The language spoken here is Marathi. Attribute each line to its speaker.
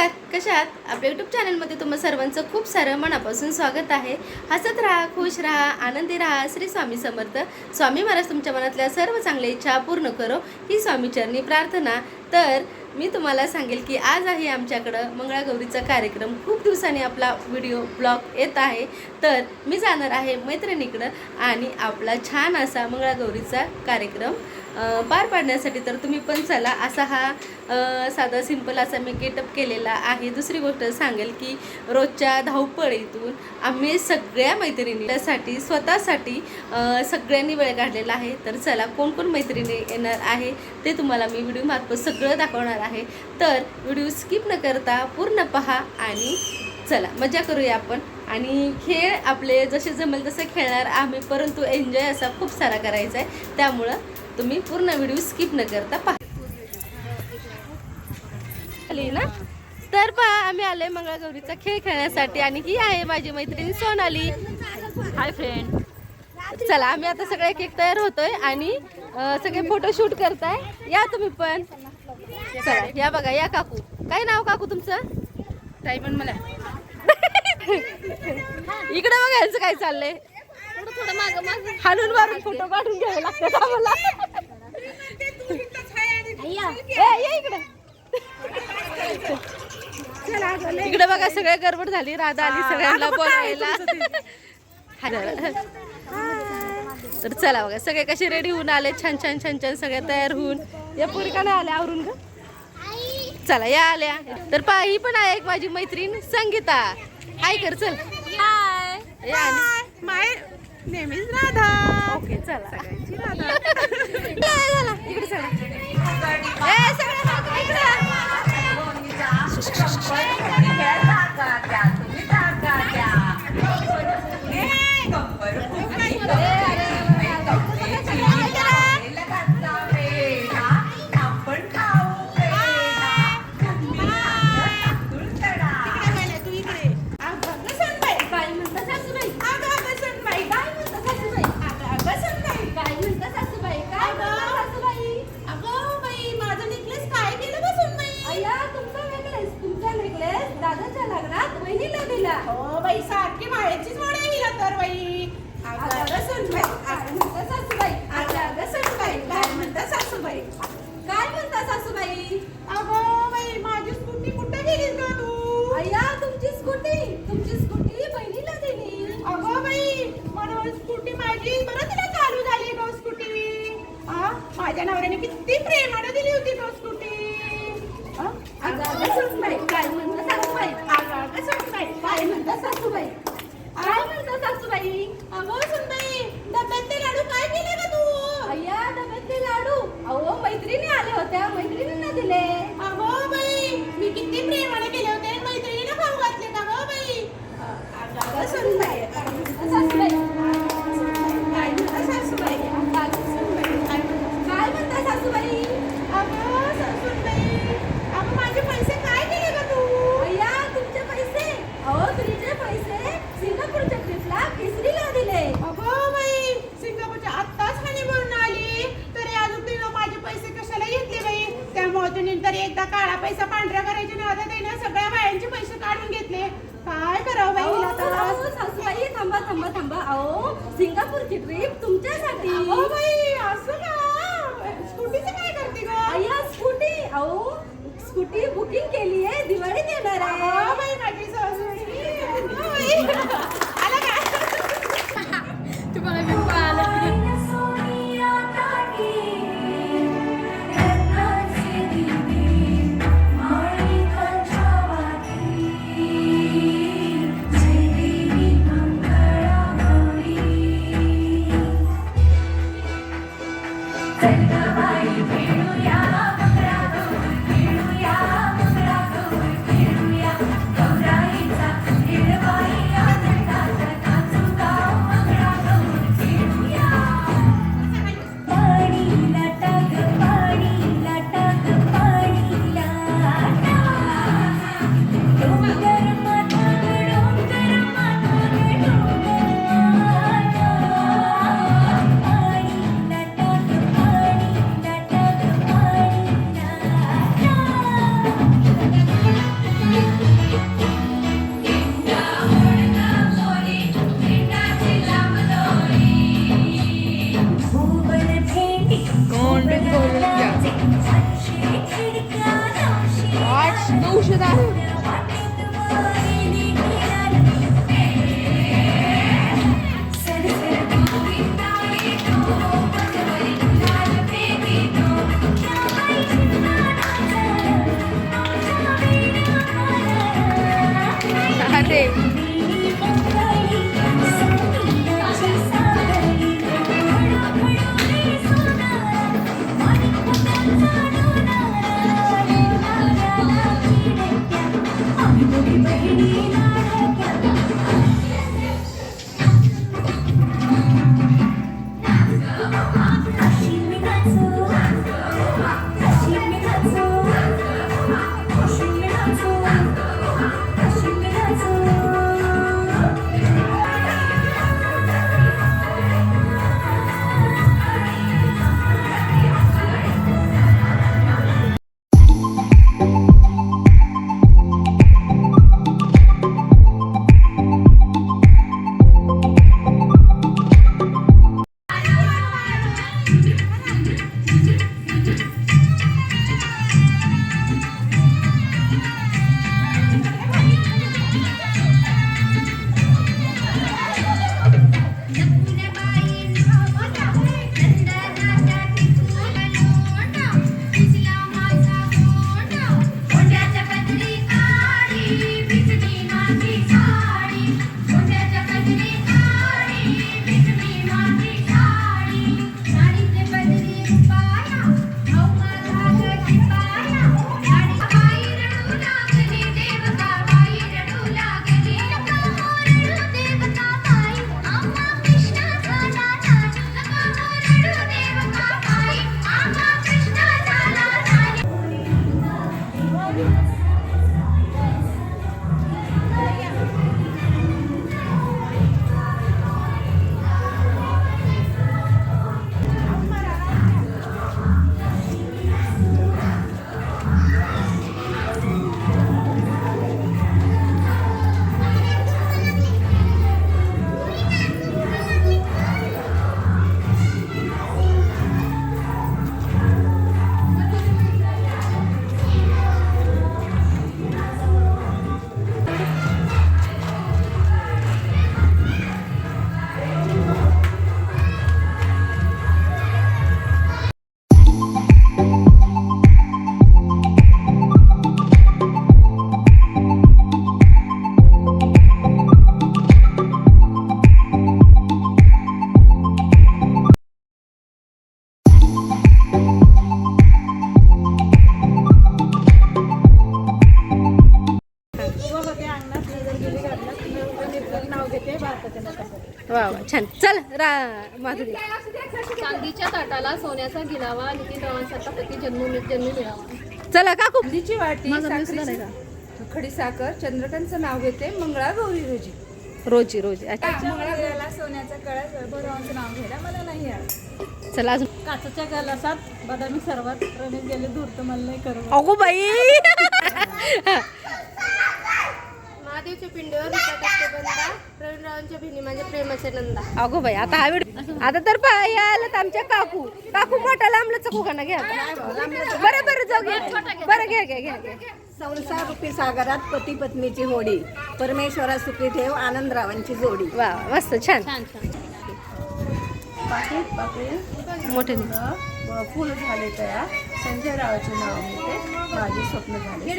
Speaker 1: नमस्कार कशा आहात? आपल्या यूट्यूब चॅनलमध्ये तुम्हा सर्वांचं खूप सारं मनापासून स्वागत आहे. हसत राहा खुश राहा आनंदी राहा श्री स्वामी समर्थ. स्वामी महाराज तुमच्या मनातल्या सर्व चांगल्या इच्छा पूर्ण करो ही स्वामीचरणी प्रार्थना. तर मी तुम्हाला सांगेल की आज आहे आमच्याकडं मंगळागौरीचा कार्यक्रम. खूप दिवसांनी आपला व्हिडिओ ब्लॉग येत आहे. तर मी जाणार आहे मैत्रिणीकडं आणि आपला छान असा मंगळागौरीचा कार्यक्रम. पार पाडण्यासाठी तर तुम्ही पण चला. असा हा साधा सिंपल असा मी गेटअप केलेला आहे. दुसरी गोष्ट सांगेल की रोजच्या धावपळीतून आम्ही सगळ्या मैत्रिणीसाठी स्वतःसाठी सगळ्यांनी वेळ काढलेला आहे. तर चला कोण कोण मैत्रिणी येणार आहे ते तुम्हाला मी व्हिडिओ मार्फत सगळं दाखवणार आहे. तर व्हिडिओ स्किप न करता पूर्ण पहा आणि चला मजा करूया आपण. आणि खेळ आपले जसे जमेल तसे खेळणार आम्ही परंतु एन्जॉय असा खूप सारा करायचा आहे. त्यामुळं तुम्ही पूर्ण व्हिडिओ स्किप न करता पहा. ना? तर पहा आम्ही आलोय मंगळागौरीचा खेळ खेळण्यासाठी आणि ही आहे माझी मैत्रीण सोनाली.
Speaker 2: हाय फ्रेंड
Speaker 1: चला आम्ही आता सगळे एक एक तयार होतोय आणि सगळे फोटो शूट करताय. या तुम्ही पण. चला या बघा या काकू. काय नाव काकू तुमचं?
Speaker 2: ताई पण मला.
Speaker 1: इकडे बघा यांचं काय चाललंय.
Speaker 2: थोडं थोडं माग माग.
Speaker 1: हालून मारून फोटो काढून घ्यावे लागतात आम्हाला. इकडे. इकडे बघा सगळ्या गडबड झाली. राधा आली सगळ्यांना बोलायला. तर चला बघा सगळे कसे रेडी होऊन आले. छान छान छान छान सगळ्या तयार होऊन. या पुरी का नाही आल्या आवरून ग? चला या आल्या. तर पहा ही पण आहे एक माझी मैत्रीण संगीता. हाय कर चल.
Speaker 2: हाय माय नेहमीच राधा
Speaker 1: ओके चला
Speaker 2: सगळ्यांची राधा?
Speaker 1: इकडे चला ए, सगळं मागं इकडं. सासूबाई? काय म्हणता सासूबाई? अय्या, तुमची स्कूटी? तुमची स्कूटी बहिणीला दिली.
Speaker 2: माझ्या नवऱ्याने किती प्रेमाने दिली होती तो स्कूटी.
Speaker 1: अगं, अगं, सासूबाई, काय म्हणता सासूबाई?
Speaker 2: अगं अगं
Speaker 1: काय म्हणता सासूबाई? काय म्हणता सासूबाई?
Speaker 2: अगं सुनबाई डब्यात ते लाडू काय केले का तू?
Speaker 1: अय्या डब्यातले लाडू? अहो मैत्रिणी आल्या होत्या. मैत्रिणींना दिले
Speaker 2: अगं बाई मी किती प्रेमाने केले होते आणि मैत्रिणीला खाऊ घातले का गं बाई
Speaker 1: अगं सुनबाई काय म्हणता सासूबाई
Speaker 2: काय म्हणता सासूबाई
Speaker 1: काय म्हणता सासूबाई
Speaker 2: अगं सुनबाई अगं माझे पैसे काय केले का तू
Speaker 1: अय्या तुमचे पैसे अहो तुमचे पैसे सिंगापूरच्या ट्रिपला केसरीला दिले
Speaker 2: अगं बाई सिंगापूरच्या आत्ताच हानी भरून आली तरी अजून तिनं माझे पैसे कशाला घेतले बाई त्यामुळे तिने तरी एकदा काळा पैसा पांढरा करायचे नव्हता त्याने सगळ्या बायांचे पैसे काढून घेतले. काय करावं बाई हिला
Speaker 1: अहो, अहो, सासूबाई थांबा थांबा थांबा. अहो सिंगापूरची ट्रिप तुमच्यासाठी.
Speaker 2: अगं बाई असं का? स्कूटीचं काय करते ग?
Speaker 1: अय्या स्कूटी. अहो स्कूटी बुकिंग केली आहे दिवाळीत येणार आहे
Speaker 2: बाई माझी बाई.
Speaker 1: वा वा छान. चल रा माधुरी.
Speaker 3: चांदीच्या ताटाला सोन्याचा गिलावा नितीन रावांसारखा पती जन्म जन्मी मिळावा.
Speaker 1: चला काकू
Speaker 2: हळदीची वाटी
Speaker 3: का?
Speaker 2: खडी साखर चंद्रकांतचं नाव घेते मंगळा गौरी रोजी.
Speaker 1: रोजी रोजी. अच्छा.
Speaker 2: मंगळा सोन्याचा कळस वैभवरावांचं नाव घ्यायला मला नाही आलं
Speaker 1: चला अजून.
Speaker 3: काचच्या गलासात बदामी सर्वात रमेश गेले धूर्त मला नाही करू
Speaker 1: अगो बाई.
Speaker 4: महादेवच्या पिंडीवर होता टाकते बंदा प्रवीणरावांच्या भिनी माझ्या प्रेमाचे नंदा.
Speaker 1: अगो बाई आता हा व्हिडिओ आता तर पहा, या आलं आमच्या काकू. काकू मोठा लांबला चकू का ना? घ्या बरं बरं जाऊ घ्या बरं घ्या घ्या घ्या घ्या
Speaker 5: संसार रूपी सागरात पती पत्नीची होडी परमेश्वरा सुखी ठेव आनंदरावांची जोडी.
Speaker 1: वा मस्त छान.
Speaker 3: छान छान.
Speaker 2: पाकिट पाकिट
Speaker 1: मोठे
Speaker 2: फुल झाले तयार. संजय रावाचे नाव घेते माझे स्वप्न झाले